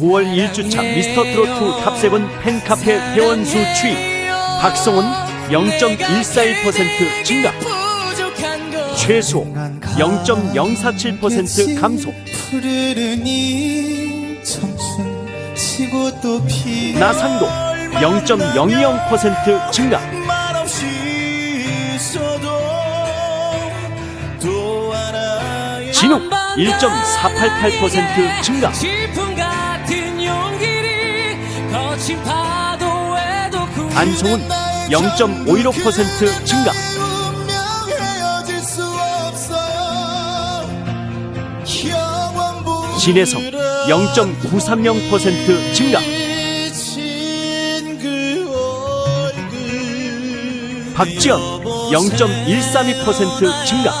9월 1주차 미스터 트로트 탑세븐 팬카페 회원수 추이 박성훈 0.141% 증가 최소 0.047% 감소. 나상도 0.020% 증가 진욱 1.488% 증가 안성훈 0.515% 증가. 진혜성 0.930% 증가. 그 박지연 0.132% 증가